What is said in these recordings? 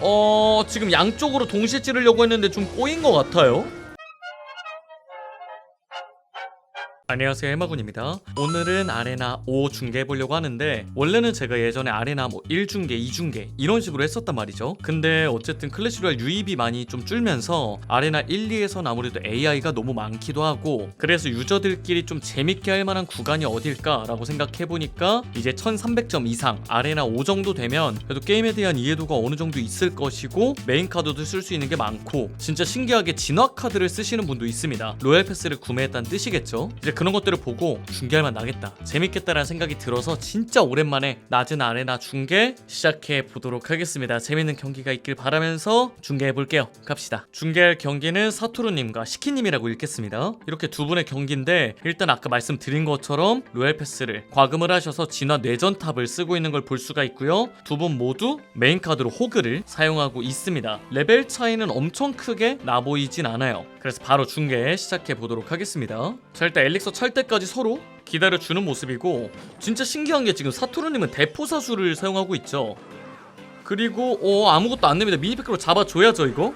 어 지금 양쪽으로 동시에 찌르려고 했는데 좀 꼬인 것 같아요. 안녕하세요 해마군입니다. 오늘은 아레나 5 중계해보려고 하는데 원래는 제가 예전에 아레나 뭐 1중계, 2중계 이런 식으로 했었단 말이죠. 근데 어쨌든 클래시로얄 유입이 많이 좀 줄면서 아레나 1, 2에선 아무래도 AI가 너무 많기도 하고 그래서 유저들끼리 좀 재밌게 할 만한 구간이 어딜까 라고 생각해보니까 이제 1300점 이상 아레나 5 정도 되면 그래도 게임에 대한 이해도가 어느 정도 있을 것이고 메인 카드도 쓸 수 있는 게 많고 진짜 신기하게 진화 카드를 쓰시는 분도 있습니다. 로얄 패스를 구매했다는 뜻이겠죠? 이제 그런 것들을 보고 중계할 만 나겠다. 재밌겠다라는 생각이 들어서 진짜 오랜만에 낮은 아레나 중계 시작해 보도록 하겠습니다. 재밌는 경기가 있길 바라면서 중계해 볼게요. 갑시다. 중계할 경기는 사토루님과 시키님이라고 읽겠습니다. 이렇게 두 분의 경기인데 일단 아까 말씀드린 것처럼 로얄 패스를 과금을 하셔서 진화 뇌전탑을 쓰고 있는 걸 볼 수가 있고요. 두 분 모두 메인 카드로 호그를 사용하고 있습니다. 레벨 차이는 엄청 크게 나 보이진 않아요. 그래서 바로 중계 시작해 보도록 하겠습니다. 자 일단 엘릭서 찰 때까지 서로 기다려주는 모습이고 진짜 신기한 게 지금 사토르님은 대포사수를 사용하고 있죠. 그리고 어 아무것도 안 냅니다. 미니팩으로 잡아줘야죠 이거.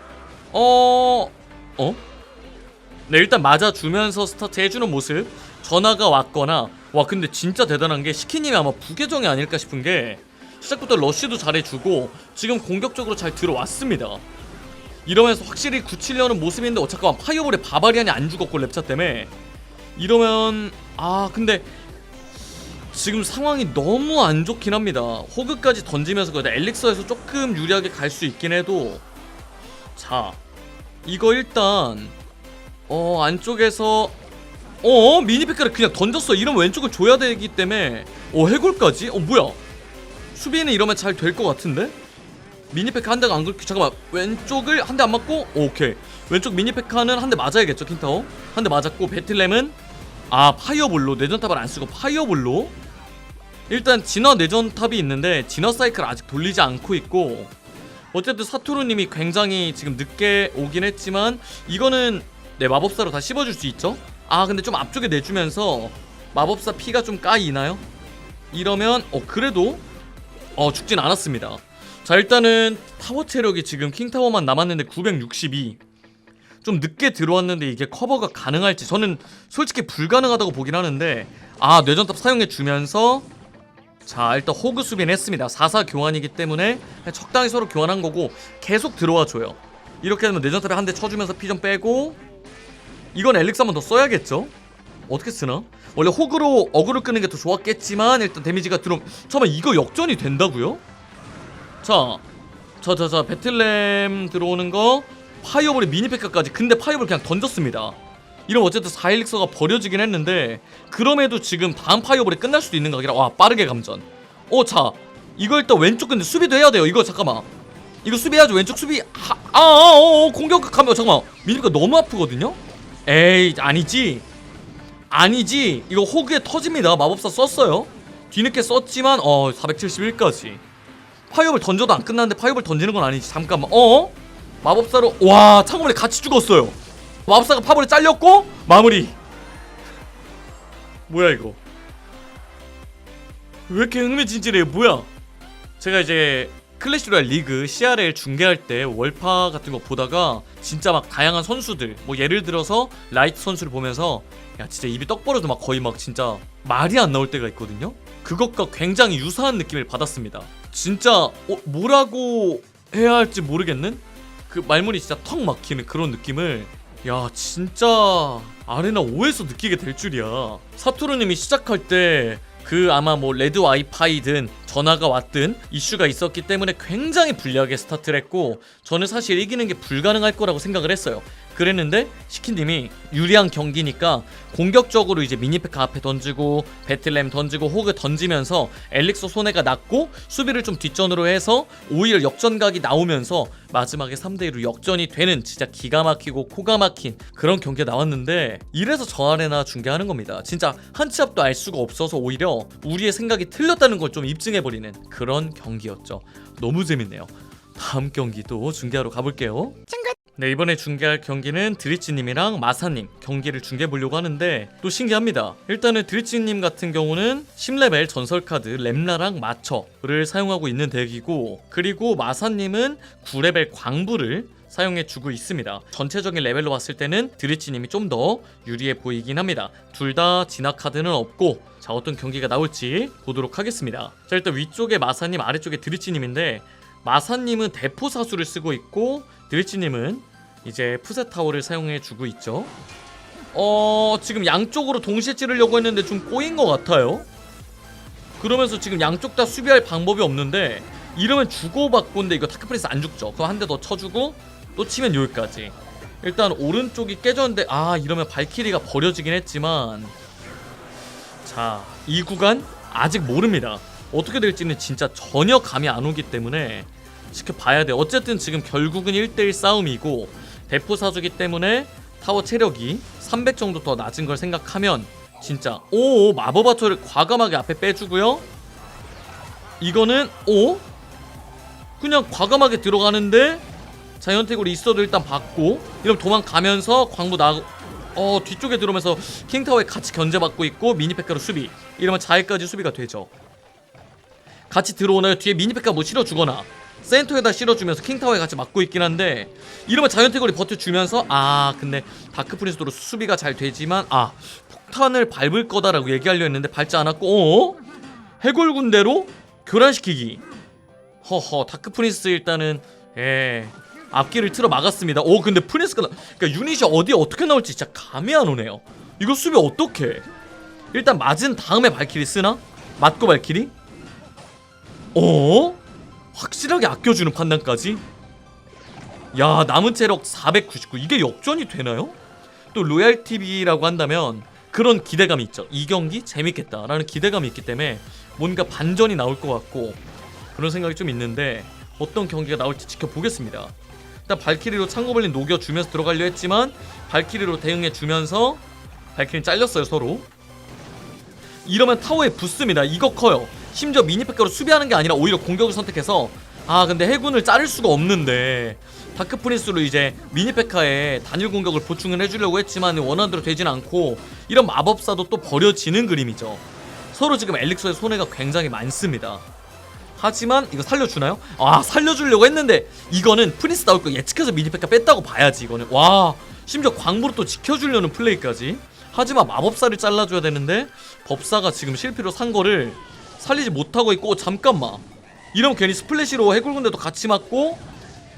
어... 어? 네 일단 맞아주면서 스타트 해주는 모습. 전화가 왔거나 와 근데 진짜 대단한 게 시키님이 아마 부계정이 아닐까 싶은 게 시작부터 러쉬도 잘해주고 지금 공격적으로 잘 들어왔습니다. 이러면서 확실히 굳히려는 모습인데 어 잠깐만 파이어볼에 바바리안이 안 죽었고 랩차 때문에 이러면 아 근데 지금 상황이 너무 안 좋긴 합니다. 호그까지 던지면서 그래도 엘릭서에서 조금 유리하게 갈 수 있긴 해도 자 이거 일단 어 안쪽에서 어 미니피카를 그냥 던졌어. 이러면 왼쪽을 줘야 되기 때문에 어 해골까지? 어 뭐야? 수비는 이러면 잘 될 것 같은데? 미니페카 한 대가 안 긁히 잠깐만. 왼쪽을 한 대 안 맞고 오케이. 왼쪽 미니페카는 한 대 맞아야겠죠 킨타오 한대 맞았고 배틀램은 아 파이어볼로 내전탑을 안 쓰고 파이어볼로 일단 진화 내전탑이 있는데 진화 사이클 아직 돌리지 않고 있고 어쨌든 사토루님이 굉장히 지금 늦게 오긴 했지만 이거는 네 마법사로 다 씹어줄 수 있죠 아 근데 좀 앞쪽에 내주면서 마법사 피가 좀 까이나요? 이러면 어 그래도 어 죽진 않았습니다 자 일단은 타워 체력이 지금 킹타워만 남았는데 962. 좀 늦게 들어왔는데 이게 커버가 가능할지. 저는 솔직히 불가능하다고 보긴 하는데 아 뇌전탑 사용해 주면서 자 일단 호그 수비는 했습니다. 4사 교환이기 때문에 적당히 서로 교환한 거고 계속 들어와 줘요. 이렇게 되면 뇌전탑에 한 대 쳐주면서 피 좀 빼고 이건 엘릭스 한번 더 써야겠죠? 어떻게 쓰나? 원래 호그로 어그를 끄는 게 더 좋았겠지만 일단 데미지가 들어오면 잠깐만 이거 역전이 된다고요? 자, 자, 자, 자, 배틀램 들어오는 거, 파이어볼의 미니페카까지. 근데 파이어볼 그냥 던졌습니다. 이러면 어쨌든 4일릭서가 버려지긴 했는데, 그럼에도 지금 다음 파이어볼이 끝날 수도 있는 각이라, 와, 빠르게 감전. 어, 자, 이거 일단 왼쪽 근데 수비도 해야 돼요. 이거 잠깐만. 이거 수비해야죠. 왼쪽 수비, 하, 아, 아, 어, 어, 공격하면, 잠깐만. 미니페카 너무 아프거든요? 에이, 아니지. 아니지. 이거 호그에 터집니다. 마법사 썼어요. 뒤늦게 썼지만, 어, 471까지. 파이어볼 던져도 안 끝났는데 파이어볼 던지는 건 아니지 잠깐만 어? 마법사로 와 창고물에 같이 죽었어요. 마법사가 파벌에 잘렸고 마무리. 뭐야 이거? 왜 이렇게 흥미진진해? 뭐야? 제가 이제 클래시 로얄 리그 CRL 중계할 때 월파 같은 거 보다가 진짜 막 다양한 선수들 뭐 예를 들어서 라이트 선수를 보면서 야 진짜 입이 떡 벌어도 막 거의 막 진짜 말이 안 나올 때가 있거든요? 그것과 굉장히 유사한 느낌을 받았습니다. 진짜 어, 뭐라고 해야 할지 모르겠는 그 말문이 진짜 턱 막히는 그런 느낌을 야 진짜 아레나 5에서 느끼게 될 줄이야. 사토르님이 시작할 때 그 아마 뭐 레드 와이파이든 전화가 왔든 이슈가 있었기 때문에 굉장히 불리하게 스타트를 했고 저는 사실 이기는 게 불가능할 거라고 생각을 했어요 그랬는데 시킨님이 유리한 경기니까 공격적으로 이제 미니페카 앞에 던지고 배틀램 던지고 호그 던지면서 엘릭소 손해가 났고 수비를 좀 뒷전으로 해서 오히려 역전각이 나오면서 마지막에 3대1로 역전이 되는 진짜 기가 막히고 코가 막힌 그런 경기가 나왔는데 이래서 저 아레나 중계하는 겁니다. 진짜 한 치 앞도 알 수가 없어서 오히려 우리의 생각이 틀렸다는 걸 좀 입증해버리는 그런 경기였죠. 너무 재밌네요. 다음 경기도 중계하러 가볼게요 네 이번에 중계할 경기는 드리치님이랑 마사님 경기를 중계해 보려고 하는데 또 신기합니다. 일단은 드리치님 같은 경우는 10레벨 전설 카드 렘라랑 마처를 사용하고 있는 덱이고 그리고 마사님은 9레벨 광부를 사용해 주고 있습니다. 전체적인 레벨로 봤을 때는 드리치님이 좀 더 유리해 보이긴 합니다. 둘 다 진화 카드는 없고 자 어떤 경기가 나올지 보도록 하겠습니다. 자 일단 위쪽에 마사님 아래쪽에 드리치님인데 마사님은 대포 사수를 쓰고 있고 드리치님은 이제 푸세타워를 사용해 주고 있죠. 어 지금 양쪽으로 동시에 찌르려고 했는데 좀 꼬인 것 같아요. 그러면서 지금 양쪽 다 수비할 방법이 없는데 이러면 주고받고인데 이거 타크프리스 안 죽죠. 그거 한 대 더 쳐주고 또 치면 여기까지. 일단 오른쪽이 깨졌는데 아 이러면 발키리가 버려지긴 했지만 자 이 구간 아직 모릅니다. 어떻게 될지는 진짜 전혀 감이 안 오기 때문에 지켜봐야 돼. 어쨌든 지금 결국은 1대1 싸움이고 대포 사주기 때문에 타워 체력이 300 정도 더 낮은 걸 생각하면 진짜 오 마법 아토를 과감하게 앞에 빼주고요. 이거는 오 그냥 과감하게 들어가는데 자이언택으로 있어도 일단 받고 이러면 도망가면서 광부 나고 어 뒤쪽에 들어오면서 킹타워에 같이 견제받고 있고 미니페카로 수비 이러면 자해까지 수비가 되죠 같이 들어오나요? 뒤에 미니페카 뭐 실어주거나 센터에다 실어주면서 킹타워에 같이 막고 있긴 한데 이러면 자이언택으로 버텨주면서 아 근데 다크프린스도로 수비가 잘 되지만 아 폭탄을 밟을 거다라고 얘기하려 했는데 밟지 않았고 어? 해골 군대로 교란시키기 허허 다크프린스 일단은 예 앞길을 틀어 막았습니다. 오 근데 프린스가 나... 그러니까 유닛이 어디에 어떻게 나올지 진짜 감이 안 오네요. 이거 수비 어떻게? 일단 맞은 다음에 발키리 쓰나? 맞고 발키리? 어? 확실하게 아껴주는 판단까지? 야 남은 체력 499 이게 역전이 되나요? 또 로얄 TV라고 한다면 그런 기대감이 있죠. 이 경기 재밌겠다라는 기대감이 있기 때문에 뭔가 반전이 나올 것 같고 그런 생각이 좀 있는데 어떤 경기가 나올지 지켜보겠습니다. 일단 발키리로 창고벌린 녹여주면서 들어가려 했지만 발키리로 대응해주면서 발키리 잘렸어요 서로 이러면 타워에 붙습니다 이거 커요 심지어 미니페카로 수비하는 게 아니라 오히려 공격을 선택해서 아 근데 해군을 자를 수가 없는데 다크프린스로 이제 미니페카에 단일 공격을 보충을 해주려고 했지만 원하대로 되진 않고 이런 마법사도 또 버려지는 그림이죠. 서로 지금 엘릭서의 손해가 굉장히 많습니다. 하지만 이거 살려주나요? 아 살려주려고 했는데 이거는 프린스 나올 거 예측해서 미니페카 뺐다고 봐야지 이거는. 와 심지어 광부로 또 지켜주려는 플레이까지. 하지만 마법사를 잘라줘야 되는데 법사가 지금 실패로 산 거를 살리지 못하고 있고 잠깐만 이러면 괜히 스플래시로 해골군대도 같이 맞고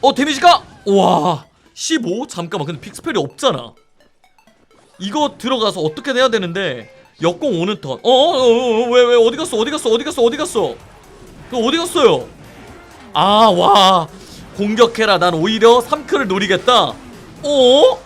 어 데미지가 와 15? 잠깐만 근데 픽스펠이 없잖아 이거 들어가서 어떻게 해야 되는데 역공 오는 턴 어어어왜 왜 어디 갔어 어디 갔어 어디 갔어 어디 갔어 그 어디 갔어요? 아, 와. 공격해라. 난 오히려 3크를 노리겠다. 어?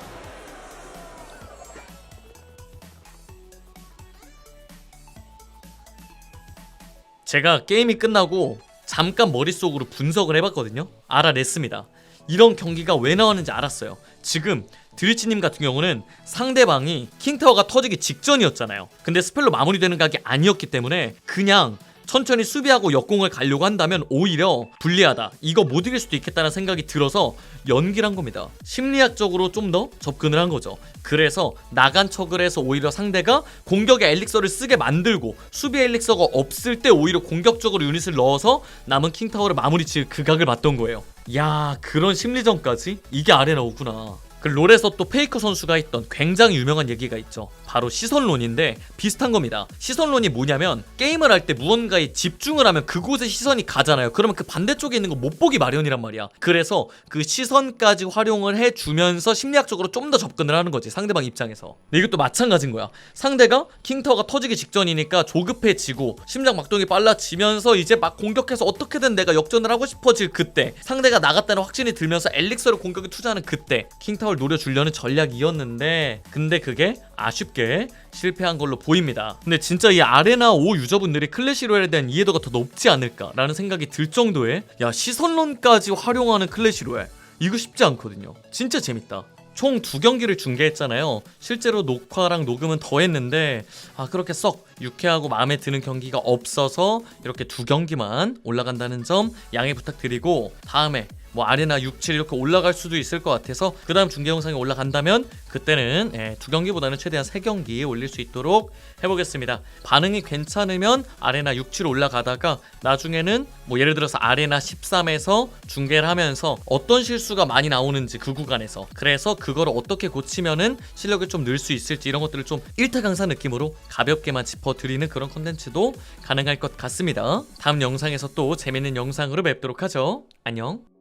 제가 게임이 끝나고 잠깐 머릿속으로 분석을 해봤거든요. 알아냈습니다. 이런 경기가 왜 나왔는지 알았어요. 지금 드리치님 같은 경우는 상대방이 킹타워가 터지기 직전이었잖아요. 근데 스펠로 마무리되는 각이 아니었기 때문에 그냥 천천히 수비하고 역공을 가려고 한다면 오히려 불리하다. 이거 못 이길 수도 있겠다는 생각이 들어서 연기를 한 겁니다. 심리학적으로 좀 더 접근을 한 거죠. 그래서 나간 척을 해서 오히려 상대가 공격에 엘릭서를 쓰게 만들고 수비 엘릭서가 없을 때 오히려 공격적으로 유닛을 넣어서 남은 킹타워를 마무리 지을 그 각을 봤던 거예요. 야 그런 심리전까지? 이게 아레나오구나. 그 롤에서 또 페이커 선수가 했던 굉장히 유명한 얘기가 있죠. 바로 시선론인데 비슷한 겁니다. 시선론이 뭐냐면 게임을 할 때 무언가에 집중을 하면 그곳에 시선이 가잖아요. 그러면 그 반대쪽에 있는 거 못 보기 마련이란 말이야. 그래서 그 시선까지 활용을 해주면서 심리학적으로 좀 더 접근을 하는 거지. 상대방 입장에서. 근데 이것도 마찬가지인 거야. 상대가 킹타워가 터지기 직전이니까 조급해지고 심장 막동이 빨라지면서 이제 막 공격해서 어떻게든 내가 역전을 하고 싶어질 그때 상대가 나갔다는 확신이 들면서 엘릭서를 공격에 투자하는 그때 킹타워 를 노려주려는 전략이었는데 근데 그게 아쉽게 실패한 걸로 보입니다. 근데 진짜 이 아레나 5 유저분들이 클래시 로얄에 대한 이해도가 더 높지 않을까라는 생각이 들 정도의 야 시선론까지 활용하는 클래시 로얄 이거 쉽지 않거든요. 진짜 재밌다. 총 두 경기를 중계했잖아요. 실제로 녹화랑 녹음은 더 했는데 아 그렇게 썩 유쾌하고 마음에 드는 경기가 없어서 이렇게 두 경기만 올라간다는 점 양해 부탁드리고 다음에 뭐 아레나 6, 7 이렇게 올라갈 수도 있을 것 같아서 그 다음 중계 영상이 올라간다면 그때는 예, 두 경기보다는 최대한 세 경기 올릴 수 있도록 해보겠습니다. 반응이 괜찮으면 아레나 6, 7 올라가다가 나중에는 뭐 예를 들어서 아레나 13에서 중계를 하면서 어떤 실수가 많이 나오는지 그 구간에서 그래서 그거를 어떻게 고치면은 실력을 좀늘 수 있을지 이런 것들을 좀 일타 강사 느낌으로 가볍게만 짚어드리는 그런 컨텐츠도 가능할 것 같습니다. 다음 영상에서 또 재밌는 영상으로 뵙도록 하죠. 안녕.